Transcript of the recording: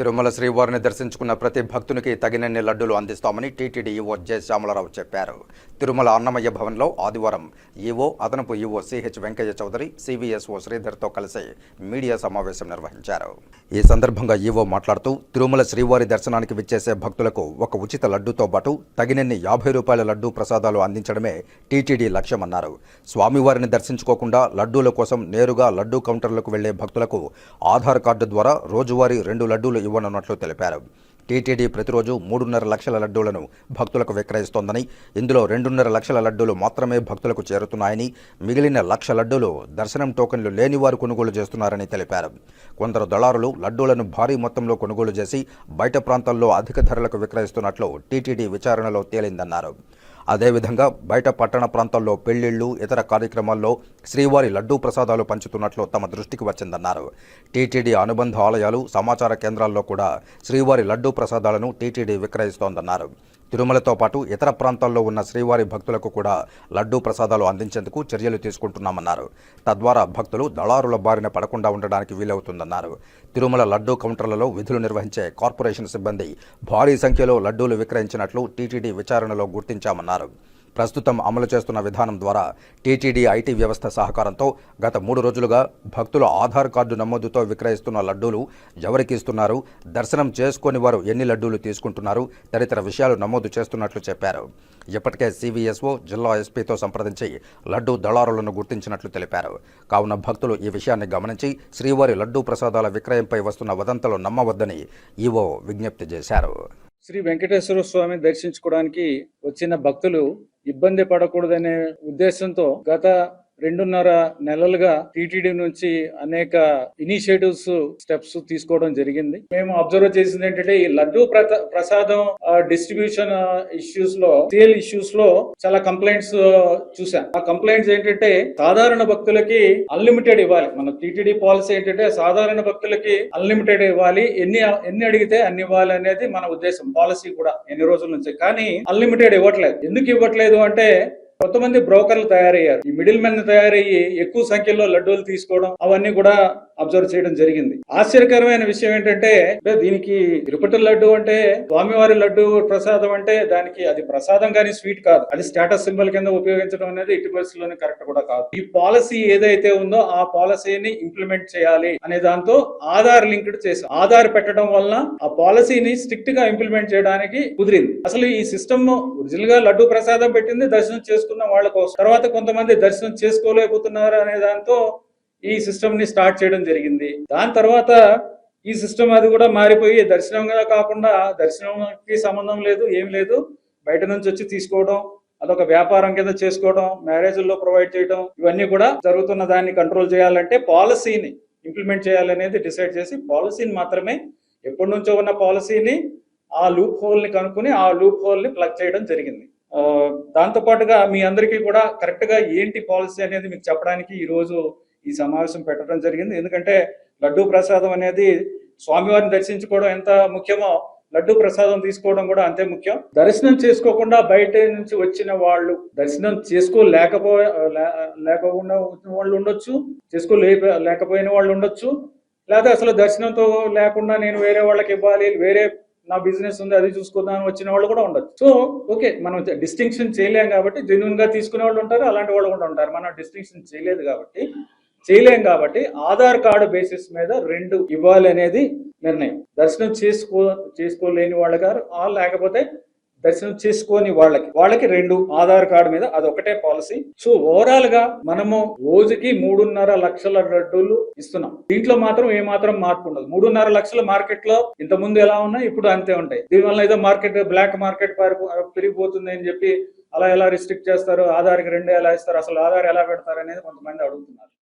తిరుమల శ్రీవారిని దర్శించుకున్న ప్రతి భక్తునికి తగినన్ని లడ్డూలు అందిస్తామని టీటీడీ ఈవో జె శ్యామలరావు చెప్పారు. తిరుమల అన్నమయ్య భవన్లో ఆదివారం ఈవో అదనపు EO CH Venkaiah Chowdary CVSO శ్రీధర్తో కలిసి మీడియా సమావేశం నిర్వహించారు. ఈ సందర్భంగా ఈవో మాట్లాడుతూ తిరుమల శ్రీవారి దర్శనానికి విచ్చేసే భక్తులకు ఒక ఉచిత లడ్డూతో పాటు తగినన్ని యాభై రూపాయల లడ్డూ ప్రసాదాలు అందించడమే టీటీడీ లక్ష్యమన్నారు. స్వామివారిని దర్శించుకోకుండా లడ్డూల కోసం నేరుగా లడ్డూ కౌంటర్లకు వెళ్ళే భక్తులకు ఆధార్ కార్డు ద్వారా రోజువారీ రెండు లడ్డూలు ఇవ్వనున్నట్లు తెలిపారు. టీటీడీ ప్రతిరోజు మూడున్నర లక్షల లడ్డూలను భక్తులకు విక్రయిస్తోందని ఇందులో రెండున్నర లక్షల లడ్డూలు మాత్రమే భక్తులకు చేరుతున్నాయని మిగిలిన లక్ష లడ్డూలు దర్శనం టోకెన్లు లేని వారు కొనుగోలు చేస్తున్నారని తెలిపారు. కొందరు దళారులు లడ్డూలను భారీ మొత్తంలో కొనుగోలు చేసి బయట ప్రాంతాల్లో అధిక ధరలకు విక్రయిస్తున్నట్లు టీటీడీ విచారణలో తేలిందన్నారు. అదేవిధంగా బయట పట్టణ ప్రాంతాల్లో పెళ్ళిళ్ళు ఇతర కార్యక్రమాల్లో శ్రీవారి లడ్డూ ప్రసాదాలు పంచుతున్నట్లు తమ దృష్టికి వచ్చిందన్నారు. టీటీడీ అనుబంధ ఆలయాలు సమాచార కేంద్రాల్లో కూడా శ్రీవారి లడ్డూ ప్రసాదాలను టీటీడీ విక్రయిస్తోందన్నారు. తిరుమలతో పాటు ఇతర ప్రాంతాల్లో ఉన్న శ్రీవారి భక్తులకు కూడా లడ్డూ ప్రసాదాలు అందించేందుకు చర్యలు తీసుకుంటున్నామన్నారు. తద్వారా భక్తులు దళారుల బారిన పడకుండా ఉండడానికి వీలవుతుందన్నారు. తిరుమల లడ్డూ కౌంటర్లలో విధులు నిర్వహించే కార్పొరేషన్ సిబ్బంది భారీ సంఖ్యలో లడ్డూలు విక్రయించినట్లు టీటీడీ విచారణలో గుర్తించామన్నారు. ప్రస్తుతం అమలు చేస్తున్న విధానం ద్వారా టీటీడీ ఐటీ వ్యవస్థ సహకారంతో గత మూడు రోజులుగా భక్తుల ఆధార్ కార్డు నమోదుతో విక్రయిస్తున్న లడ్డూలు ఎవరికి ఇస్తున్నారు? దర్శనం చేసుకొని వారు ఎన్ని లడ్డూలు తీసుకుంటున్నారు? తదితర విషయాలు నమోదు చేస్తున్నట్లు చెప్పారు. ఇప్పటికే సివిఎస్ఓ జిల్లా ఎస్పీతో సంప్రదించి లడ్డూ దళారులను గుర్తించినట్లు తెలిపారు. కావున భక్తులు ఈ విషయాన్ని గమనించి శ్రీవారి లడ్డూ ప్రసాదాల విక్రయంపై వస్తున్న వదంతలు నమ్మవద్దని ఈవో విజ్ఞప్తి చేశారు. శ్రీ వెంకటేశ్వర స్వామి దర్శించుకోవడానికి వచ్చిన భక్తులు ఇబ్బంది పడకూడదనే ఉద్దేశంతో గత రెండున్నర నెలలుగా టీటీడీ నుంచి అనేక ఇనిషియేటివ్స్ స్టెప్స్ తీసుకోవడం జరిగింది. మేము అబ్జర్వ్ చేసింది ఏంటంటే ఈ లడ్డూ ప్రసాదం డిస్ట్రిబ్యూషన్ ఇష్యూస్లో సేల్ ఇష్యూస్లో చాలా కంప్లైంట్స్ చూసాం. ఆ కంప్లైంట్స్ ఏంటంటే సాధారణ భక్తులకి అన్లిమిటెడ్ ఇవ్వాలి. మన టీటీడీ పాలసీ ఏంటంటే సాధారణ భక్తులకి అన్లిమిటెడ్ ఇవ్వాలి. ఎన్ని ఎన్ని అడిగితే అన్ని ఇవ్వాలి అనేది మన ఉద్దేశం పాలసీ కూడా ఎన్ని రోజుల నుంచి. కానీ అన్లిమిటెడ్ ఇవ్వట్లేదు. ఎందుకు ఇవ్వట్లేదు అంటే కొంతమంది బ్రోకర్లు తయారయ్యారు. ఈ మిడిల్ మెన్ తయారయ్యి ఎక్కువ సంఖ్యలో లడ్డూలు తీసుకోవడం అవన్నీ కూడా అబ్జర్వ్ చేయడం జరిగింది. ఆశ్చర్యకరమైన విషయం ఏంటంటే దీనికి తిరుపతి లడ్డు అంటే స్వామివారి లడ్డు ప్రసాదం అంటే దానికి అది ప్రసాదం కానీ స్వీట్ కాదు. అది స్టేటస్ సింబల్ కింద ఉపయోగించడం అనేది ఇటు పరిస్థితుల్లోనే కరెక్ట్ కూడా కాదు. ఈ పాలసీ ఏదైతే ఉందో ఆ పాలసీని ఇంప్లిమెంట్ చేయాలి అనే దాంతో ఆధార్ లింక్డ్ చేసాం ఆధార్ పెట్టడం వలన ఆ పాలసీని స్ట్రిక్ట్గా ఇంప్లిమెంట్ చేయడానికి కుదిరింది. అసలు ఈ సిస్టమ్ ఒరిజినల్గా లడ్డు ప్రసాదం పెట్టింది దర్శనం చేసుకున్న వాళ్ళ కోసం. తర్వాత కొంతమంది దర్శనం చేసుకోలేకపోతున్నారు అనే దాంతో ఈ సిస్టమ్ని స్టార్ట్ చేయడం జరిగింది. దాని తర్వాత ఈ సిస్టమ్ అది కూడా మారిపోయి దర్శనంగా కాకుండా దర్శనంకి సంబంధం లేదు ఏం లేదు. బయట నుంచి వచ్చి తీసుకోవడం అదొక వ్యాపారం కింద చేసుకోవడం మ్యారేజ్ల్లో ప్రొవైడ్ చేయడం ఇవన్నీ కూడా జరుగుతున్న దాన్ని కంట్రోల్ చేయాలంటే పాలసీని ఇంప్లిమెంట్ చేయాలనేది డిసైడ్ చేసి పాలసీని మాత్రమే ఎప్పటి నుంచో ఉన్న పాలసీని ఆ లూప్ హోల్ని కనుక్కొని ఆ లూప్ హోల్ని ప్లగ్ చేయడం జరిగింది. దాంతోపాటుగా దాంతో పాటుగా మీ అందరికీ కూడా కరెక్ట్గా ఏంటి పాలసీ అనేది మీకు చెప్పడానికి ఈ రోజు ఈ సమావేశం పెట్టడం జరిగింది. ఎందుకంటే లడ్డూ ప్రసాదం అనేది స్వామివారిని దర్శించుకోవడం ఎంత ముఖ్యమో లడ్డు ప్రసాదం తీసుకోవడం కూడా అంతే ముఖ్యం. దర్శనం చేసుకోకుండా బయట నుంచి వచ్చిన వాళ్ళు దర్శనం చేసుకోలేకపో లే- లేకుండా వచ్చిన వాళ్ళు ఉండొచ్చు చేసుకోలే లేకపోయిన వాళ్ళు ఉండొచ్చు. లేదా అసలు దర్శనంతో లేకుండా నేను వేరే వాళ్ళకి ఇవ్వాలి వేరే నా బిజినెస్ ఉంది అది చూసుకుందాం వచ్చిన వాళ్ళు కూడా ఉండొచ్చు. సో ఓకే మనం డిస్టింక్షన్ చేయలేం కాబట్టి జెన్యున్గా తీసుకునే వాళ్ళు ఉంటారు అలాంటి వాళ్ళు కూడా ఉంటారు. మనం డిస్టింక్షన్ చేయలేదు కాబట్టి చేయలేం కాబట్టి ఆధార్ కార్డు బేసిస్ మీద రెండు ఇవ్వాలి అనేది నిర్ణయం. దర్శనం చేసుకో చేసుకోలేని వాళ్ళ గారు ఆ లేకపోతే దర్శనం చేసుకోని వాళ్ళకి వాళ్ళకి రెండు ఆధార్ కార్డు మీద అదొకటే పాలసీ. సో ఓవరాల్గా మనము రోజుకి మూడున్నర లక్షల లడ్డూలు ఇస్తున్నాం. దీంట్లో మాత్రం ఏ మాత్రం మార్పు ఉండదు. మూడున్నర లక్షల మార్కెట్లో ఇంత ముందు ఎలా ఉన్నాయి ఇప్పుడు అంతే ఉంటాయి. దీనివల్ల ఏదో మార్కెట్ బ్లాక్ మార్కెట్ పెరిగిపోతుంది అని చెప్పి అలా ఎలా రిస్ట్రిక్ట్ చేస్తారు? ఆధార్కి రెండు ఎలా ఇస్తారు? అసలు ఆధార్ ఎలా పెడతారు అనేది కొంతమంది అడుగుతున్నారు.